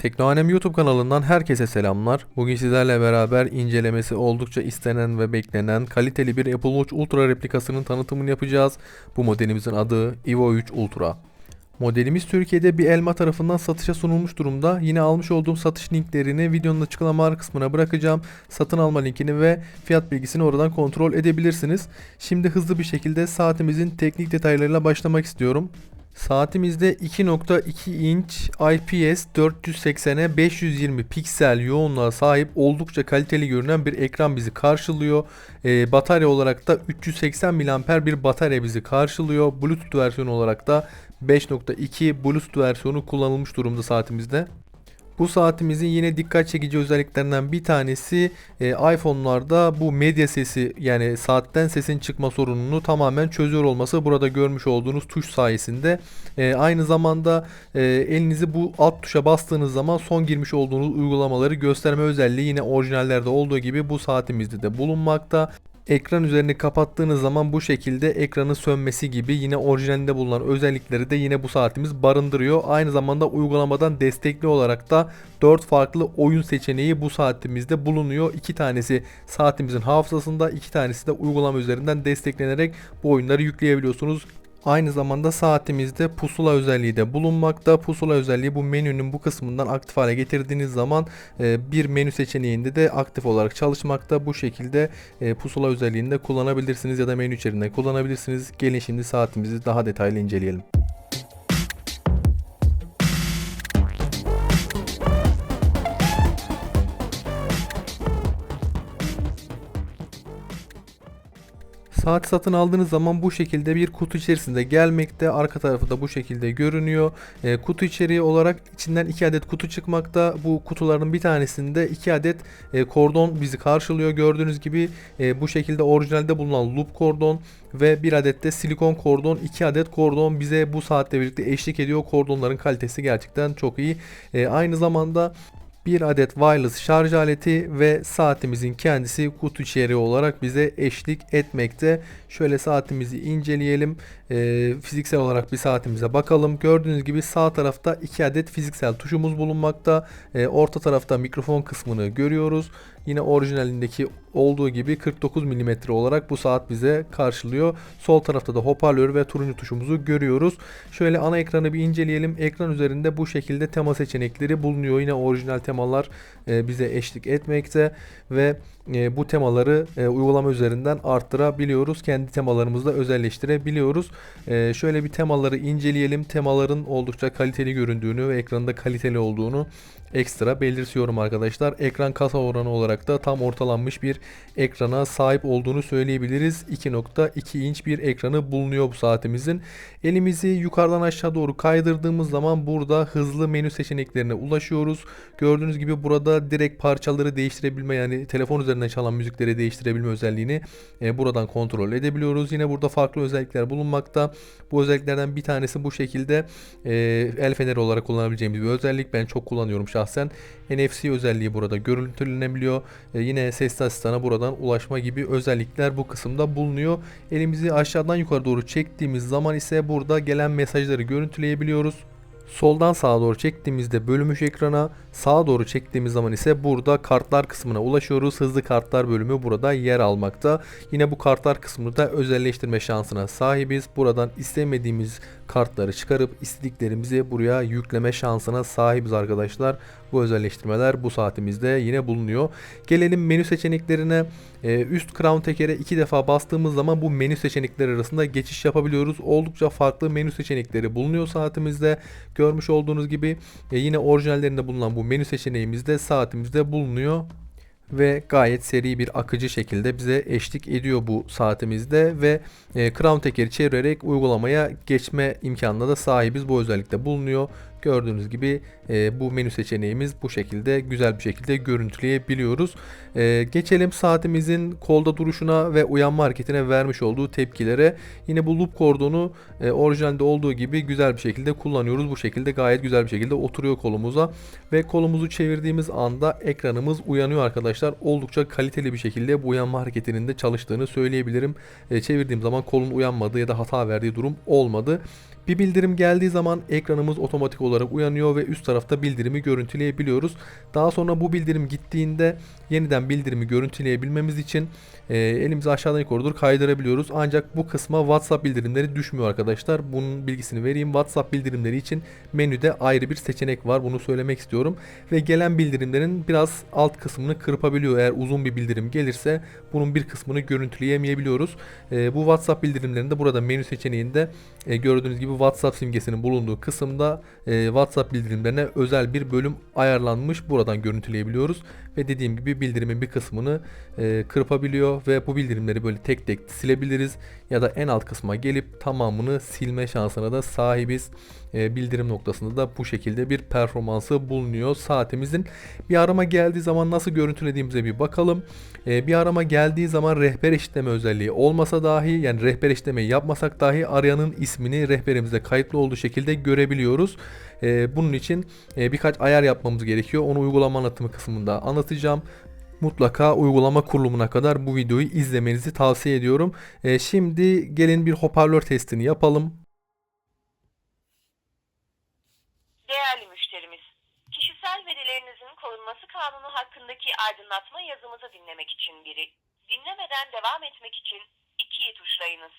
Teknoanem YouTube kanalından herkese selamlar. Bugün sizlerle beraber incelemesi oldukça istenen ve beklenen kaliteli bir Apple Watch Ultra replikasının tanıtımını yapacağız. Bu modelimizin adı Evo 3 Ultra. Modelimiz Türkiye'de bir elma tarafından satışa sunulmuş durumda. Yine almış olduğum satış linklerini videonun açıklama kısmına bırakacağım. Satın alma linkini ve fiyat bilgisini oradan kontrol edebilirsiniz. Şimdi hızlı bir şekilde saatimizin teknik detaylarıyla başlamak istiyorum. Saatimizde 2.2 inç IPS 480'e 520 piksel yoğunluğa sahip oldukça kaliteli görünen bir ekran bizi karşılıyor. Ee, batarya olarak da 380 mAh bir batarya bizi karşılıyor. Bluetooth versiyonu olarak da 5.2 Bluetooth versiyonu kullanılmış durumda saatimizde. Bu saatimizin yine dikkat çekici özelliklerinden bir tanesi e, iPhone'larda bu medya sesi yani saatten sesin çıkma sorununu tamamen çözüyor olması. Burada görmüş olduğunuz tuş sayesinde e, aynı zamanda e, elinizi bu alt tuşa bastığınız zaman son girmiş olduğunuz uygulamaları gösterme özelliği yine orijinallerde olduğu gibi bu saatimizde de bulunmakta. Ekran üzerini kapattığınız zaman bu şekilde ekranın sönmesi gibi yine orijinalinde bulunan özellikleri de yine bu saatimiz barındırıyor. Aynı zamanda uygulamadan destekli olarak da 4 farklı oyun seçeneği bu saatimizde bulunuyor. 2 tanesi saatimizin hafızasında, 2 tanesi de uygulama üzerinden desteklenerek bu oyunları yükleyebiliyorsunuz. Aynı zamanda saatimizde pusula özelliği de bulunmakta. Pusula özelliği bu menünün bu kısmından aktif hale getirdiğiniz zaman e, bir menü seçeneğinde de aktif olarak çalışmakta. Bu şekilde e, pusula özelliğini de kullanabilirsiniz ya da menü içerisinde kullanabilirsiniz. Gelin şimdi saatimizi daha detaylı inceleyelim. Saat satın aldığınız zaman bu şekilde bir kutu içerisinde gelmekte. Arka tarafı da bu şekilde görünüyor. E, kutu içeriği olarak içinden 2 adet kutu çıkmakta. Bu kutuların bir tanesinde 2 adet e, kordon bizi karşılıyor. Gördüğünüz gibi e, bu şekilde orijinalde bulunan loop kordon ve bir adet de silikon kordon 2 adet kordon bize bu saatle birlikte eşlik ediyor. Kordonların kalitesi gerçekten çok iyi. E, aynı zamanda bir adet wireless şarj aleti ve saatimizin kendisi kutu içeriği olarak bize eşlik etmekte. Şöyle saatimizi inceleyelim. Ee, fiziksel olarak bir saatimize bakalım. Gördüğünüz gibi sağ tarafta iki adet fiziksel tuşumuz bulunmakta. Ee, orta tarafta mikrofon kısmını görüyoruz. Yine orijinalindeki olduğu gibi 49 mm olarak bu saat bize karşılıyor. Sol tarafta da hoparlör ve turuncu tuşumuzu görüyoruz. Şöyle ana ekranı bir inceleyelim. Ekran üzerinde bu şekilde tema seçenekleri bulunuyor. Yine orijinal temalar e, bize eşlik etmekte ve e, bu temaları e, uygulama üzerinden arttırabiliyoruz. Kendi temalarımızda özelleştirebiliyoruz. E, şöyle bir temaları inceleyelim. Temaların oldukça kaliteli göründüğünü ve ekranda kaliteli olduğunu ekstra belirtiyorum arkadaşlar. Ekran kasa oranı olarak da tam ortalanmış bir ekrana sahip olduğunu söyleyebiliriz. 2.2 inç bir ekranı bulunuyor bu saatimizin. Elimizi yukarıdan aşağı doğru kaydırdığımız zaman burada hızlı menü seçeneklerine ulaşıyoruz. Gördüğünüz gibi burada direkt parçaları değiştirebilme yani telefon üzerinden çalan müzikleri değiştirebilme özelliğini e, buradan kontrol edebiliyoruz. Yine burada farklı özellikler bulunmakta. Bu özelliklerden bir tanesi bu şekilde e, el feneri olarak kullanabileceğimiz bir özellik. Ben çok kullanıyorum şahsen. NFC özelliği burada görüntülenebiliyor. E, yine sesli asistana buradan ulaşma gibi özellikler bu kısımda bulunuyor. Elimizi aşağıdan yukarı doğru çektiğimiz zaman ise burada gelen mesajları görüntüleyebiliyoruz. Soldan sağa doğru çektiğimizde bölünmüş ekrana, sağa doğru çektiğimiz zaman ise burada kartlar kısmına ulaşıyoruz. Hızlı kartlar bölümü burada yer almakta. Yine bu kartlar kısmını da özelleştirme şansına sahibiz. Buradan istemediğimiz kartları çıkarıp istediklerimizi buraya yükleme şansına sahibiz arkadaşlar. Bu özelleştirmeler bu saatimizde yine bulunuyor. Gelelim menü seçeneklerine. Ee, üst crown tekere iki defa bastığımız zaman bu menü seçenekleri arasında geçiş yapabiliyoruz. Oldukça farklı menü seçenekleri bulunuyor saatimizde. Görmüş olduğunuz gibi e, yine orijinallerinde bulunan bu menü seçeneğimiz de saatimizde bulunuyor ve gayet seri bir akıcı şekilde bize eşlik ediyor bu saatimizde ve e, Crown tekeri çevirerek uygulamaya geçme imkanına da sahibiz. Bu özellikle bulunuyor. Gördüğünüz gibi e, bu menü seçeneğimiz bu şekilde güzel bir şekilde görüntüleyebiliyoruz. E, geçelim saatimizin kolda duruşuna ve uyanma hareketine vermiş olduğu tepkilere. Yine bu loop kordonu e, orijinalde olduğu gibi güzel bir şekilde kullanıyoruz. Bu şekilde gayet güzel bir şekilde oturuyor kolumuza ve kolumuzu çevirdiğimiz anda ekranımız uyanıyor arkadaşlar. Oldukça kaliteli bir şekilde bu uyanma hareketinin de çalıştığını söyleyebilirim. E, çevirdiğim zaman kolun uyanmadığı ya da hata verdiği durum olmadı. Bir bildirim geldiği zaman ekranımız otomatik olarak olarak uyanıyor ve üst tarafta bildirimi görüntüleyebiliyoruz. Daha sonra bu bildirim gittiğinde yeniden bildirimi görüntüleyebilmemiz için e, elimizi aşağıdan yukarı doğru kaydırabiliyoruz. Ancak bu kısma WhatsApp bildirimleri düşmüyor arkadaşlar. Bunun bilgisini vereyim. WhatsApp bildirimleri için menüde ayrı bir seçenek var. Bunu söylemek istiyorum. Ve gelen bildirimlerin biraz alt kısmını kırpabiliyor. Eğer uzun bir bildirim gelirse bunun bir kısmını görüntüleyemeyebiliyoruz. E, bu WhatsApp bildirimlerinde burada menü seçeneğinde e, gördüğünüz gibi WhatsApp simgesinin bulunduğu kısımda e, WhatsApp bildirimlerine özel bir bölüm ayarlanmış. Buradan görüntüleyebiliyoruz ve dediğim gibi bildirimin bir kısmını e, kırpabiliyor ve bu bildirimleri böyle tek tek silebiliriz ya da en alt kısma gelip tamamını silme şansına da sahibiz. E, bildirim noktasında da bu şekilde bir performansı bulunuyor saatimizin. Bir arama geldiği zaman nasıl görüntülediğimize bir bakalım. E, bir arama geldiği zaman rehber eşitleme özelliği olmasa dahi yani rehber eşitlemeyi yapmasak dahi arayanın ismini rehberimizde kayıtlı olduğu şekilde görebiliyoruz. E, bunun için e, birkaç ayar yapmamız gerekiyor. Onu uygulama anlatımı kısmında anlatacağım. Mutlaka uygulama kurulumuna kadar bu videoyu izlemenizi tavsiye ediyorum. E, şimdi gelin bir hoparlör testini yapalım. Değerli müşterimiz, kişisel verilerinizin korunması kanunu hakkındaki aydınlatma yazımızı dinlemek için biri, dinlemeden devam etmek için ikiyi tuşlayınız.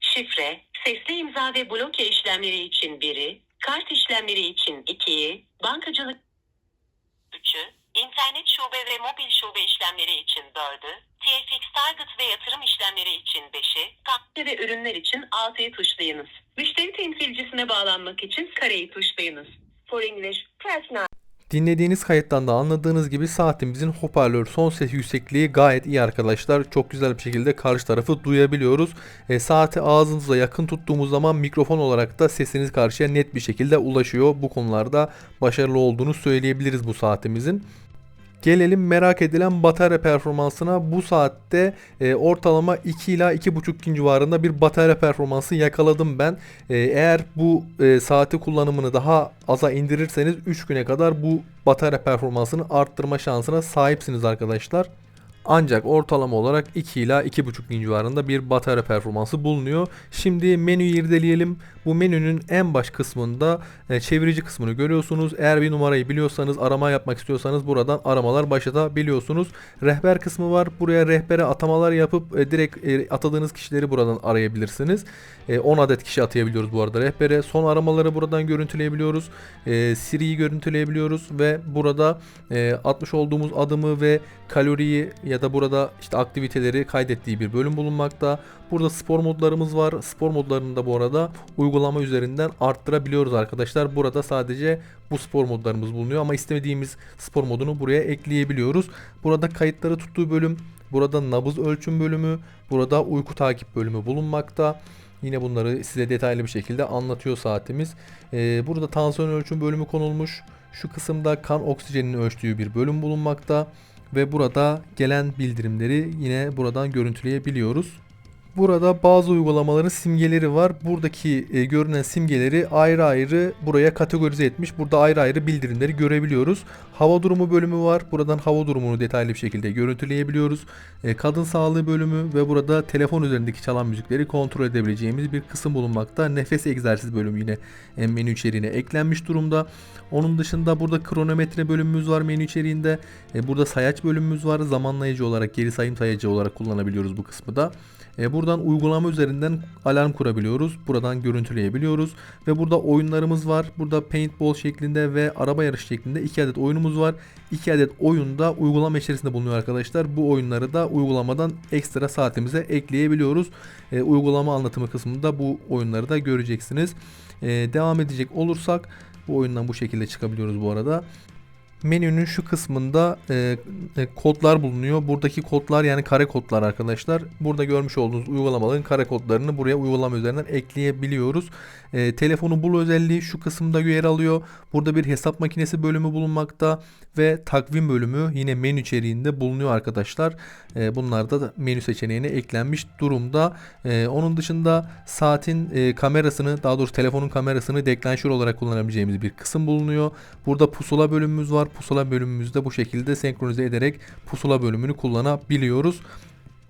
Şifre, sesli imza ve bloke işlemleri için biri, kart işlemleri için ikiyi, bankacılık 3'ü, internet şube ve mobil şube işlemleri için 4'ü, TFX Target ve yatırım işlemleri için 5'i, kahve ve ürünler için 6'yı tuşlayınız. Müşteri temsilcisine bağlanmak için kareyi tuşlayınız. For English, press 9. Dinlediğiniz kayıttan da anladığınız gibi saatimizin hoparlör son ses yüksekliği gayet iyi arkadaşlar. Çok güzel bir şekilde karşı tarafı duyabiliyoruz. E, saati ağzınıza yakın tuttuğumuz zaman mikrofon olarak da sesiniz karşıya net bir şekilde ulaşıyor. Bu konularda başarılı olduğunu söyleyebiliriz bu saatimizin. Gelelim merak edilen batarya performansına. Bu saatte e, ortalama 2 ila 2,5 gün civarında bir batarya performansı yakaladım ben. E, eğer bu e, saati kullanımını daha aza indirirseniz 3 güne kadar bu batarya performansını arttırma şansına sahipsiniz arkadaşlar. Ancak ortalama olarak 2 ila 2,5 gün civarında bir batarya performansı bulunuyor. Şimdi menüyü irdeleyelim. Bu menünün en baş kısmında e, çevirici kısmını görüyorsunuz. Eğer bir numarayı biliyorsanız arama yapmak istiyorsanız buradan aramalar başlatabiliyorsunuz. Rehber kısmı var. Buraya rehbere atamalar yapıp e, direkt e, atadığınız kişileri buradan arayabilirsiniz. E, 10 adet kişi atayabiliyoruz bu arada rehbere. Son aramaları buradan görüntüleyebiliyoruz. E, Siri'yi görüntüleyebiliyoruz ve burada e, atmış olduğumuz adımı ve kaloriyi ya da burada işte aktiviteleri kaydettiği bir bölüm bulunmakta. Burada spor modlarımız var. Spor modlarını da bu arada uygulama üzerinden arttırabiliyoruz arkadaşlar. Burada sadece bu spor modlarımız bulunuyor ama istemediğimiz spor modunu buraya ekleyebiliyoruz. Burada kayıtları tuttuğu bölüm, burada nabız ölçüm bölümü, burada uyku takip bölümü bulunmakta. Yine bunları size detaylı bir şekilde anlatıyor saatimiz. Ee, burada tansiyon ölçüm bölümü konulmuş. Şu kısımda kan oksijenini ölçtüğü bir bölüm bulunmakta ve burada gelen bildirimleri yine buradan görüntüleyebiliyoruz. Burada bazı uygulamaların simgeleri var. Buradaki e, görünen simgeleri ayrı ayrı buraya kategorize etmiş. Burada ayrı ayrı bildirimleri görebiliyoruz. Hava durumu bölümü var. Buradan hava durumunu detaylı bir şekilde görüntüleyebiliyoruz. E, kadın sağlığı bölümü ve burada telefon üzerindeki çalan müzikleri kontrol edebileceğimiz bir kısım bulunmakta. Nefes egzersiz bölümü yine e, menü içeriğine eklenmiş durumda. Onun dışında burada kronometre bölümümüz var menü içeriğinde. E, burada sayaç bölümümüz var. Zamanlayıcı olarak, geri sayım sayacı olarak kullanabiliyoruz bu kısmı da. E, buradan uygulama üzerinden alarm kurabiliyoruz. Buradan görüntüleyebiliyoruz. Ve burada oyunlarımız var. Burada paintball şeklinde ve araba yarışı şeklinde iki adet oyunumuz var. İki adet oyunda uygulama içerisinde bulunuyor arkadaşlar. Bu oyunları da uygulamadan ekstra saatimize ekleyebiliyoruz. E, uygulama anlatımı kısmında bu oyunları da göreceksiniz. E, devam edecek olursak bu oyundan bu şekilde çıkabiliyoruz bu arada menünün şu kısmında e, e, kodlar bulunuyor. Buradaki kodlar yani kare kodlar arkadaşlar. Burada görmüş olduğunuz uygulamaların kare kodlarını buraya uygulama üzerinden ekleyebiliyoruz. E, telefonu bul özelliği şu kısımda yer alıyor. Burada bir hesap makinesi bölümü bulunmakta ve takvim bölümü yine menü içeriğinde bulunuyor arkadaşlar. E, bunlar da menü seçeneğine eklenmiş durumda. E, onun dışında saatin e, kamerasını daha doğrusu telefonun kamerasını deklanşör olarak kullanabileceğimiz bir kısım bulunuyor. Burada pusula bölümümüz var. Pusula bölümümüzde bu şekilde senkronize ederek pusula bölümünü kullanabiliyoruz.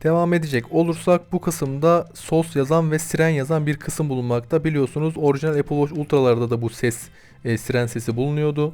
Devam edecek olursak bu kısımda sos yazan ve siren yazan bir kısım bulunmakta. Biliyorsunuz orijinal Apple Watch Ultra'larda da bu ses e, siren sesi bulunuyordu.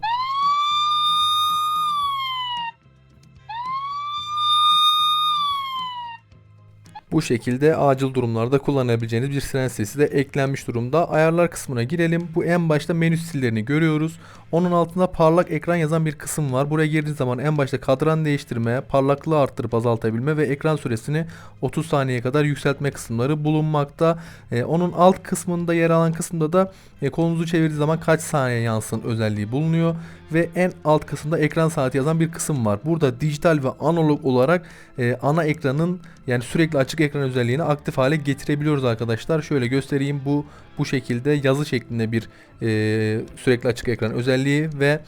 Bu şekilde acil durumlarda kullanabileceğiniz bir siren sesi de eklenmiş durumda. Ayarlar kısmına girelim. Bu en başta menü stillerini görüyoruz. Onun altında parlak ekran yazan bir kısım var. Buraya girdiğiniz zaman en başta kadran değiştirme, parlaklığı arttırıp azaltabilme ve ekran süresini 30 saniyeye kadar yükseltme kısımları bulunmakta. Ee, onun alt kısmında yer alan kısımda da e, kolunuzu çevirdiği zaman kaç saniye yansın özelliği bulunuyor. Ve en alt kısımda ekran saati yazan bir kısım var. Burada dijital ve analog olarak e, ana ekranın yani sürekli açık ekran özelliğini aktif hale getirebiliyoruz arkadaşlar. Şöyle göstereyim bu bu şekilde yazı şeklinde bir e, sürekli açık ekran özelliği ve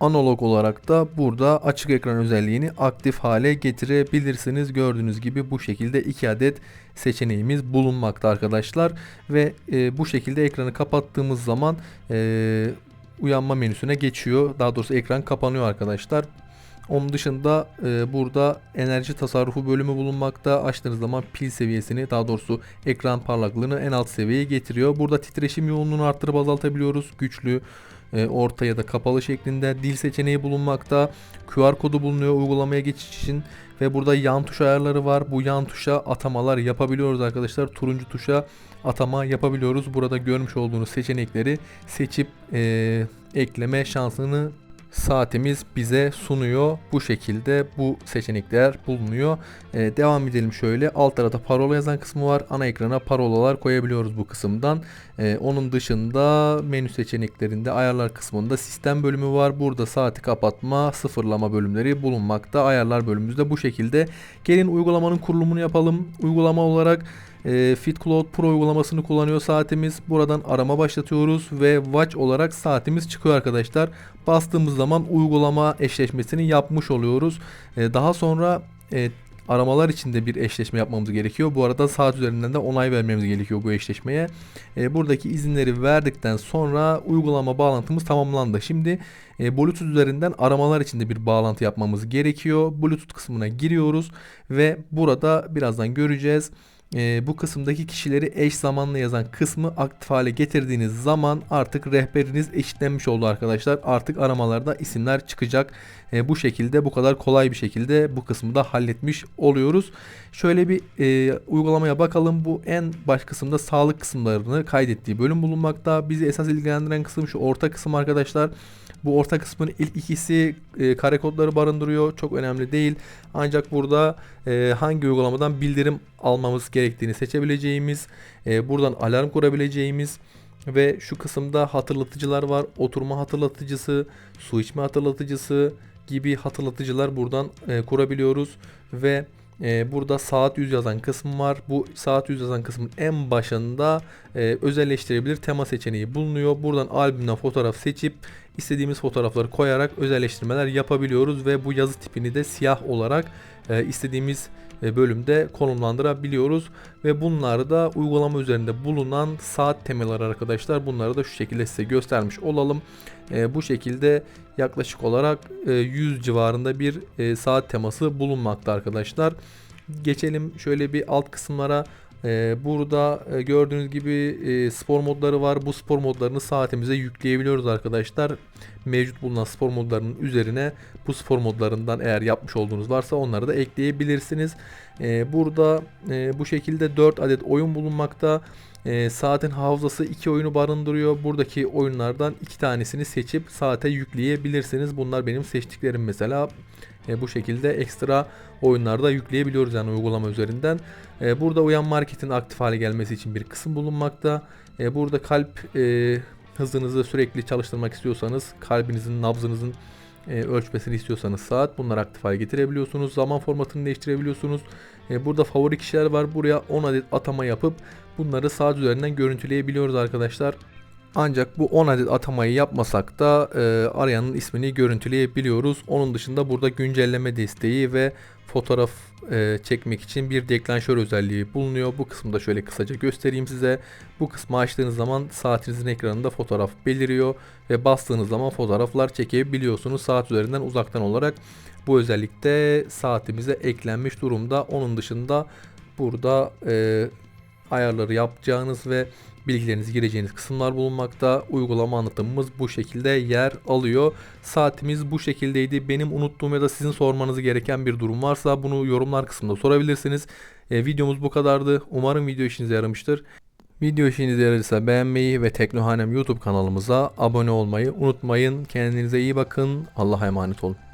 analog olarak da burada açık ekran özelliğini aktif hale getirebilirsiniz. Gördüğünüz gibi bu şekilde iki adet seçeneğimiz bulunmakta arkadaşlar ve e, bu şekilde ekranı kapattığımız zaman e, uyanma menüsüne geçiyor. Daha doğrusu ekran kapanıyor arkadaşlar. Onun dışında e, burada enerji tasarrufu bölümü bulunmakta. Açtığınız zaman pil seviyesini daha doğrusu ekran parlaklığını en alt seviyeye getiriyor. Burada titreşim yoğunluğunu arttırıp azaltabiliyoruz. Güçlü, e, orta ya da kapalı şeklinde dil seçeneği bulunmakta. QR kodu bulunuyor uygulamaya geçiş için ve burada yan tuş ayarları var. Bu yan tuşa atamalar yapabiliyoruz arkadaşlar. Turuncu tuşa atama yapabiliyoruz. Burada görmüş olduğunuz seçenekleri seçip e, ekleme şansını saatimiz bize sunuyor. Bu şekilde bu seçenekler bulunuyor. Ee, devam edelim şöyle. Alt tarafta parola yazan kısmı var. Ana ekrana parolalar koyabiliyoruz bu kısımdan. Ee, onun dışında menü seçeneklerinde ayarlar kısmında sistem bölümü var. Burada saati kapatma, sıfırlama bölümleri bulunmakta. Ayarlar bölümümüzde bu şekilde. Gelin uygulamanın kurulumunu yapalım. Uygulama olarak e, FitCloud Pro uygulamasını kullanıyor saatimiz. Buradan arama başlatıyoruz ve watch olarak saatimiz çıkıyor arkadaşlar. Bastığımız zaman uygulama eşleşmesini yapmış oluyoruz. E, daha sonra e, aramalar için de bir eşleşme yapmamız gerekiyor. Bu arada saat üzerinden de onay vermemiz gerekiyor bu eşleşmeye. E, buradaki izinleri verdikten sonra uygulama bağlantımız tamamlandı. Şimdi e, Bluetooth üzerinden aramalar için de bir bağlantı yapmamız gerekiyor. Bluetooth kısmına giriyoruz ve burada birazdan göreceğiz e, bu kısımdaki kişileri eş zamanlı yazan kısmı aktif hale getirdiğiniz zaman artık rehberiniz eşitlenmiş oldu arkadaşlar. Artık aramalarda isimler çıkacak. E, bu şekilde bu kadar kolay bir şekilde bu kısmı da halletmiş oluyoruz. Şöyle bir e, uygulamaya bakalım. Bu en baş kısımda sağlık kısımlarını kaydettiği bölüm bulunmakta. Bizi esas ilgilendiren kısım şu orta kısım arkadaşlar. Bu orta kısmın ilk ikisi e, kare kodları barındırıyor. Çok önemli değil. Ancak burada e, hangi uygulamadan bildirim almamız gerektiğini seçebileceğimiz, e, buradan alarm kurabileceğimiz ve şu kısımda hatırlatıcılar var. Oturma hatırlatıcısı, su içme hatırlatıcısı gibi hatırlatıcılar buradan e, kurabiliyoruz ve e, burada saat yüz yazan kısım var. Bu saat yüz yazan kısmın en başında e, özelleştirebilir tema seçeneği bulunuyor. Buradan albümden fotoğraf seçip istediğimiz fotoğrafları koyarak özelleştirmeler yapabiliyoruz ve bu yazı tipini de siyah olarak e, istediğimiz bölümde konumlandırabiliyoruz ve bunları da uygulama üzerinde bulunan saat temaları arkadaşlar bunları da şu şekilde size göstermiş olalım. E, bu şekilde yaklaşık olarak e, 100 civarında bir e, saat teması bulunmakta arkadaşlar. Geçelim şöyle bir alt kısımlara. Ee, burada e, gördüğünüz gibi e, spor modları var. Bu spor modlarını saatimize yükleyebiliyoruz arkadaşlar. Mevcut bulunan spor modlarının üzerine bu spor modlarından eğer yapmış olduğunuz varsa onları da ekleyebilirsiniz. Ee, burada e, bu şekilde 4 adet oyun bulunmakta. E, saatin hafızası iki oyunu barındırıyor. Buradaki oyunlardan iki tanesini seçip saate yükleyebilirsiniz. Bunlar benim seçtiklerim mesela. E, bu şekilde ekstra oyunlarda yükleyebiliyoruz yani uygulama üzerinden. E, burada uyan marketin aktif hale gelmesi için bir kısım bulunmakta. E, burada kalp e, hızınızı sürekli çalıştırmak istiyorsanız, kalbinizin, nabzınızın e, ölçmesini istiyorsanız saat bunları aktif hale getirebiliyorsunuz. Zaman formatını değiştirebiliyorsunuz. E, burada favori kişiler var. Buraya 10 adet atama yapıp bunları saat üzerinden görüntüleyebiliyoruz arkadaşlar. Ancak bu 10 adet atamayı yapmasak da e, arayanın ismini görüntüleyebiliyoruz. Onun dışında burada güncelleme desteği ve fotoğraf e, çekmek için bir deklanşör özelliği bulunuyor. Bu kısımda şöyle kısaca göstereyim size. Bu kısmı açtığınız zaman saatinizin ekranında fotoğraf beliriyor ve bastığınız zaman fotoğraflar çekebiliyorsunuz saat üzerinden uzaktan olarak. bu özellik de saatimize eklenmiş durumda. Onun dışında burada e, ayarları yapacağınız ve bilgilerinizi gireceğiniz kısımlar bulunmakta. Uygulama anlatımımız bu şekilde yer alıyor. Saatimiz bu şekildeydi. Benim unuttuğum ya da sizin sormanız gereken bir durum varsa bunu yorumlar kısmında sorabilirsiniz. E, videomuz bu kadardı. Umarım video işinize yaramıştır. Video işinize yararsa beğenmeyi ve Teknohanem YouTube kanalımıza abone olmayı unutmayın. Kendinize iyi bakın. Allah'a emanet olun.